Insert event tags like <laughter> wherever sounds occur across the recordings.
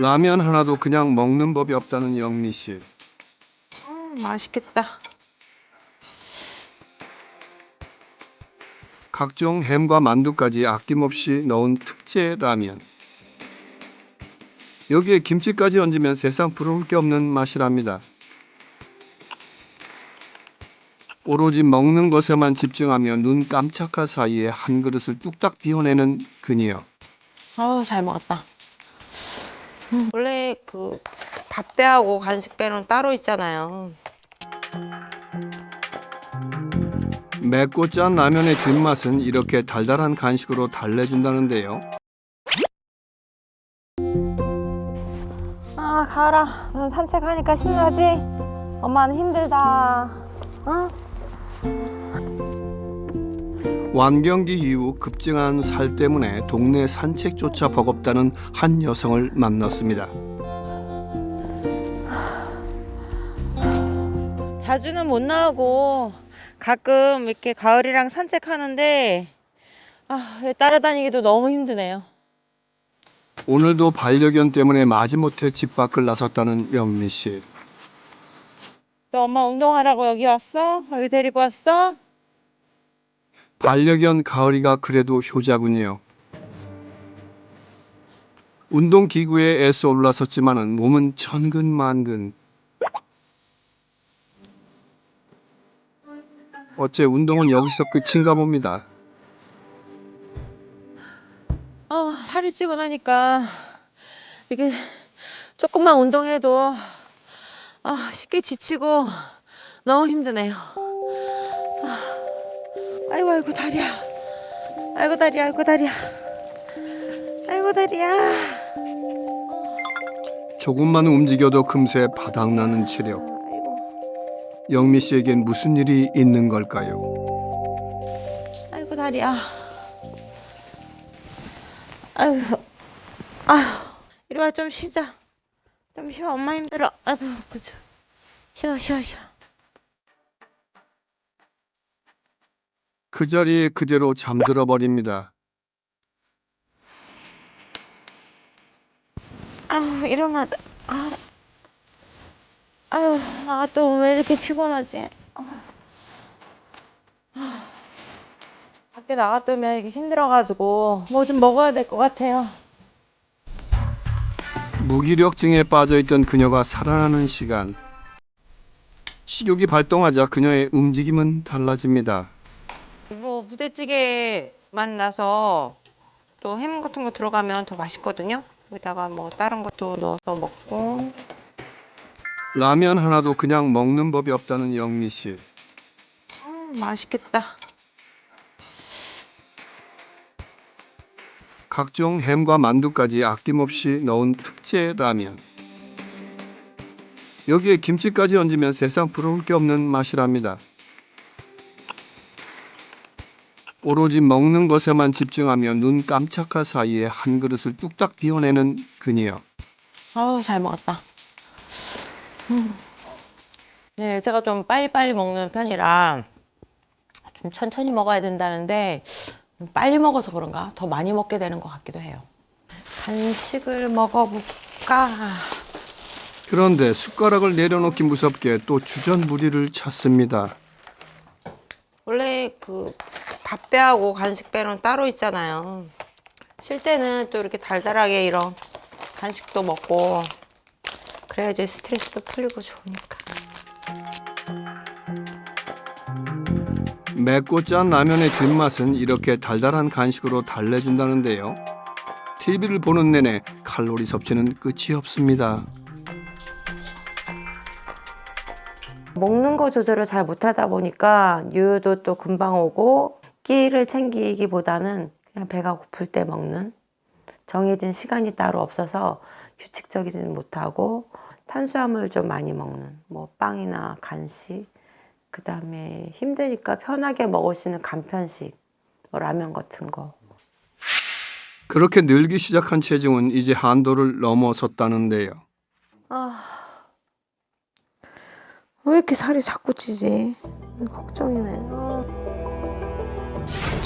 라면 하나도 그냥 먹는 법이 없다는 영미 씨. 음, 맛있겠다. 각종 햄과 만두까지 아낌없이 넣은 특제 라면. 여기에 김치까지 얹으면 세상 부러울 게 없는 맛이랍니다. 오로지 먹는 것에만 집중하며 눈 깜짝할 사이에 한 그릇을 뚝딱 비워내는 그녀. 어우, 잘 먹었다. 음, <laughs> 원래 그 밥배하고 간식배는 따로 있잖아요. 맵고 짠 라면의 뒷맛은 이렇게 달달한 간식으로 달래준다는데요. 아, 가라. 넌 산책하니까 신나지? 엄마는 힘들다. 어? 완경기 이후 급증한 살 때문에 동네 산책조차 버겁다는 한 여성을 만났습니다. 자주는 못 나오고 가끔 이렇게 가을이랑 산책하는데 아, 따라다니기도 너무 힘드네요. 오늘도 반려견 때문에 마지못해 집 밖을 나섰다는 영미 씨. 너 엄마 운동하라고 여기 왔어? 여기 데리고 왔어? 반려견 가을이가 그래도 효자군요. 운동 기구에 애써 올라섰지만은 몸은 천근만근. 어째 운동은 여기서 끝인가 봅니다. 어, 살이 찌고 나니까 이게 조금만 운동해도 아, 쉽게 지치고 너무 힘드네요. 아, 아이고 다리야. 아이고 다리야. 아이고 다리야. 아이고 다리야. 조금만 움직여도 금세 바닥나는 체력. 영미 씨에겐 무슨 일이 있는 걸까요? 아이고 다리야. 아이고. 아휴. 이리 와 좀 쉬자. 좀 쉬어. 엄마 힘들어. 아이고 그죠. 쉬어 쉬어 쉬어. 그 자리에 그대로 잠들어 버립니다. 아유 일어나자. 아. 아유 나또왜 이렇게 피곤하지? 아유. 아. 밖에 나갔더면 이렇게 힘들어가지고 뭐 좀 먹어야 될 것 같아요. 무기력증에 빠져있던 그녀가 살아나는 시간. 식욕이 발동하자 그녀의 움직임은 달라집니다. 뭐 부대찌개 만 나서 또 햄 같은 거 들어가면 더 맛있거든요. 여기다가 뭐 다른 것도 넣어서 먹고 라면 하나도 그냥 먹는 법이 없다는 영미 씨. 음, 맛있겠다. 각종 햄과 만두까지 아낌없이 넣은 특제 라면. 여기에 김치까지 얹으면 세상 부러울 게 없는 맛이랍니다. 오로지 먹는 것에만 집중하며 눈 깜짝할 사이에 한 그릇을 뚝딱 비워내는 그녀. 아우 잘 먹었다. 음. 네, 제가 좀 빨리빨리 먹는 편이라 좀 천천히 먹어야 된다는데 빨리 먹어서 그런가 더 많이 먹게 되는 것 같기도 해요. 간식을 먹어볼까? 그런데 숟가락을 내려놓기 무섭게 또 주전부리를 찾습니다. 원래 그 밥배하고 간식배는 따로 있잖아요. 쉴 때는 또 이렇게 달달하게 이런 간식도 먹고 그래야지 스트레스도 풀리고 좋으니까. 맵고 짠 라면의 뒷맛은 이렇게 달달한 간식으로 달래준다는데요. TV를 보는 내내 칼로리 섭취는 끝이 없습니다. 먹는 거 조절을 잘 못하다 보니까 요요도 또 금방 오고 끼를 챙기기보다는 그냥 배가 고플 때 먹는 정해진 시간이 따로 없어서 규칙적이지는 못하고 탄수화물 좀 많이 먹는 뭐 빵이나 간식 그 다음에 힘드니까 편하게 먹을 수 있는 간편식 뭐 라면 같은 거 그렇게 늘기 시작한 체중은 이제 한도를 넘어섰다는데요. 아, 왜 이렇게 살이 자꾸 찌지? 걱정이네.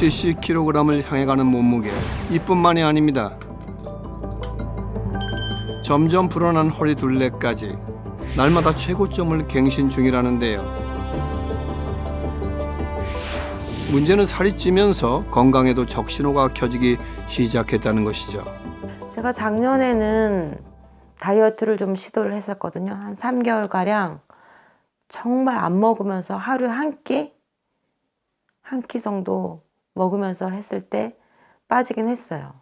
아. 70kg을 향해 가는 몸무게 이뿐만이 아닙니다. 점점 불어난 허리 둘레까지 날마다 최고점을 갱신 중이라는데요. 문제는 살이 찌면서 건강에도 적신호가 켜지기 시작했다는 것이죠. 제가 작년에는 다이어트를 좀 시도를 했었거든요. 한 3개월 가량 정말 안 먹으면서 하루에 한 끼, 한 끼 정도 먹으면서 했을 때 빠지긴 했어요.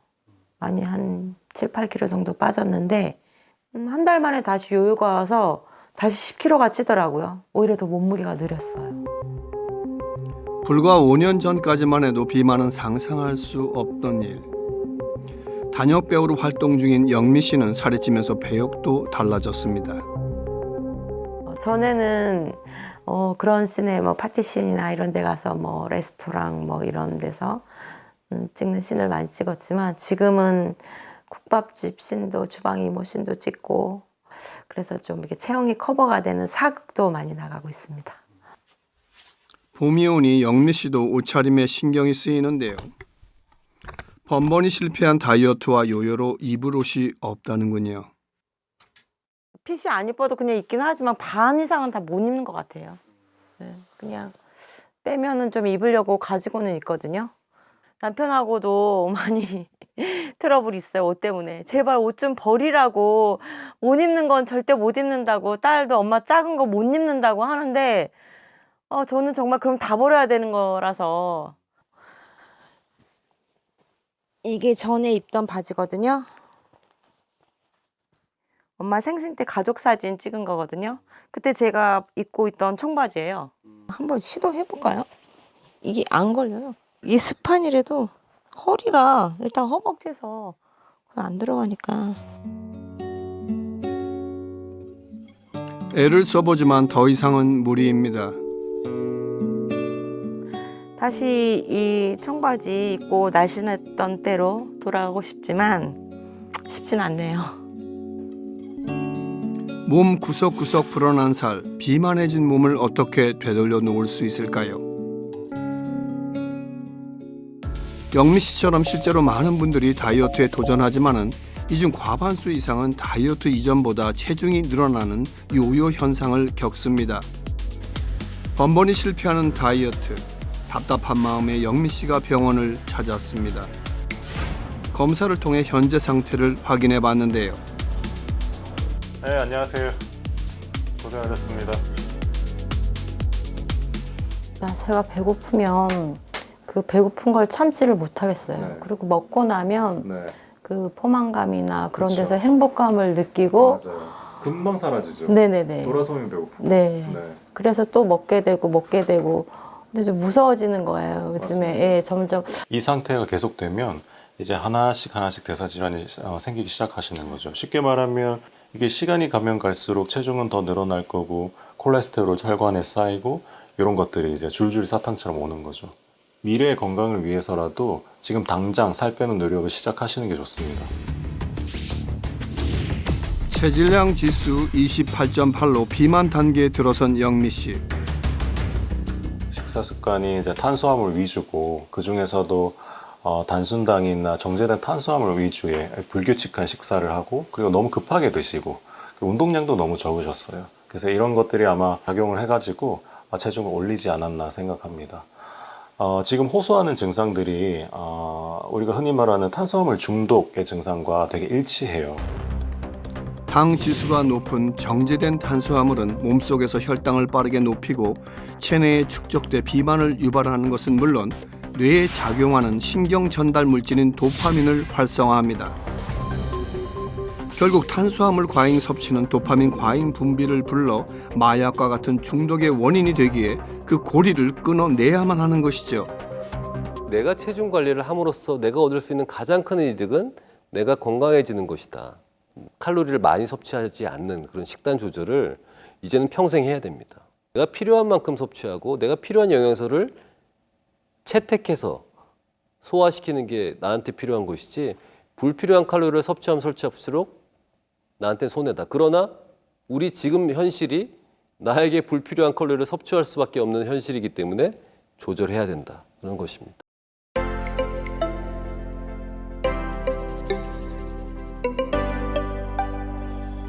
많이 한 7, 8kg 정도 빠졌는데 음, 한달 만에 다시 요요가 와서 다시 10kg가 찌더라고요. 오히려 더 몸무게가 느렸어요. 불과 5년 전까지만 해도 비만은 상상할 수 없던 일. 단역 배우로 활동 중인 영미 씨는 살이 찌면서 배역도 달라졌습니다. 어, 전에는 어, 그런 씬에 뭐 파티씬이나 이런 데 가서 뭐 레스토랑 뭐 이런 데서 음, 찍는 씬을 많이 찍었지만 지금은 국밥집 씬도 주방 이 모 씬도 찍고 그래서 좀 이렇게 체형이 커버가 되는 사극도 많이 나가고 있습니다. 봄이 오니 영미 씨도 옷차림에 신경이 쓰이는데요. 번번이 실패한 다이어트와 요요로 입을 옷이 없다는군요. 핏이 안 이뻐도 그냥 입긴 하지만 반 이상은 다 못 입는 것 같아요. 네, 그냥 빼면은 좀 입으려고 가지고는 있거든요. 남편하고도 <laughs> 많이 트러블 있어요 옷 때문에 제발 옷 좀 버리라고 못 입는 건 절대 못 입는다고 딸도 엄마 작은 거 못 입는다고 하는데 어 저는 정말 그럼 다 버려야 되는 거라서 이게 전에 입던 바지거든요. 엄마 생신 때 가족 사진 찍은 거거든요. 그때 제가 입고 있던 청바지예요. 한번 시도해 볼까요? 이게 안 걸려요. 이게 스판이라도 허리가 일단 허벅지에서 거의 안 들어가니까 애를 써보지만 더 이상은 무리입니다. 다시 이 청바지 입고 날씬했던 때로 돌아가고 싶지만 쉽진 않네요. 몸 구석구석 불어난 살, 비만해진 몸을 어떻게 되돌려 놓을 수 있을까요? 영미 씨처럼 실제로 많은 분들이 다이어트에 도전하지만은 이중 과반수 이상은 다이어트 이전보다 체중이 늘어나는 요요 현상을 겪습니다. 번번이 실패하는 다이어트, 답답한 마음에 영미 씨가 병원을 찾았습니다. 검사를 통해 현재 상태를 확인해 봤는데요. 네, 안녕하세요. 고생하셨습니다. 야, 제가 배고프면 그 배고픈 걸 참지를 못하겠어요. 네. 그리고 먹고 나면 네, 그 포만감이나 그런 그쵸. 데서 행복감을 느끼고 맞아요. 금방 사라지죠. 네네네. 돌아서면 배고프고. 네. 네. 그래서 또 먹게 되고 먹게 되고 근데 좀 무서워지는 거예요. 요즘에 맞습니다. 예, 점점 이 상태가 계속되면 이제 하나씩 하나씩 대사 질환이 어, 생기기 시작하시는 거죠. 쉽게 말하면 이게 시간이 가면 갈수록 체중은 더 늘어날 거고 콜레스테롤 혈관에 쌓이고 이런 것들이 이제 줄줄이 사탕처럼 오는 거죠. 미래의 건강을 위해서라도 지금 당장 살 빼는 노력을 시작하시는 게 좋습니다. 체질량 지수 28.8로 비만 단계에 들어선 영미 씨. 식사 습관이 이제 탄수화물 위주고 그 중에서도 어, 단순당이나 정제된 탄수화물 위주의 불규칙한 식사를 하고 그리고 너무 급하게 드시고 그 운동량도 너무 적으셨어요. 그래서 이런 것들이 아마 작용을 해가지고 아, 체중을 올리지 않았나 생각합니다. 어, 지금 호소하는 증상들이 어, 우리가 흔히 말하는 탄수화물 중독의 증상과 되게 일치해요. 당 지수가 높은 정제된 탄수화물은 몸속에서 혈당을 빠르게 높이고 체내에 축적돼 비만을 유발하는 것은 물론 뇌에 작용하는 신경 전달 물질인 도파민을 활성화합니다. 결국 탄수화물 과잉 섭취는 도파민 과잉 분비를 불러 마약과 같은 중독의 원인이 되기에 그 고리를 끊어내야만 하는 것이죠. 내가 체중 관리를 함으로써 내가 얻을 수 있는 가장 큰 이득은 내가 건강해지는 것이다. 칼로리를 많이 섭취하지 않는 그런 식단 조절을 이제는 평생 해야 됩니다. 내가 필요한 만큼 섭취하고 내가 필요한 영양소를 채택해서 소화시키는 게 나한테 필요한 것이지 불필요한 칼로리를 섭취하면 섭취할수록 나한테 손해다. 그러나 우리 지금 현실이 나에게 불필요한 칼로리를 섭취할 수밖에 없는 현실이기 때문에 조절해야 된다. 그런 것입니다.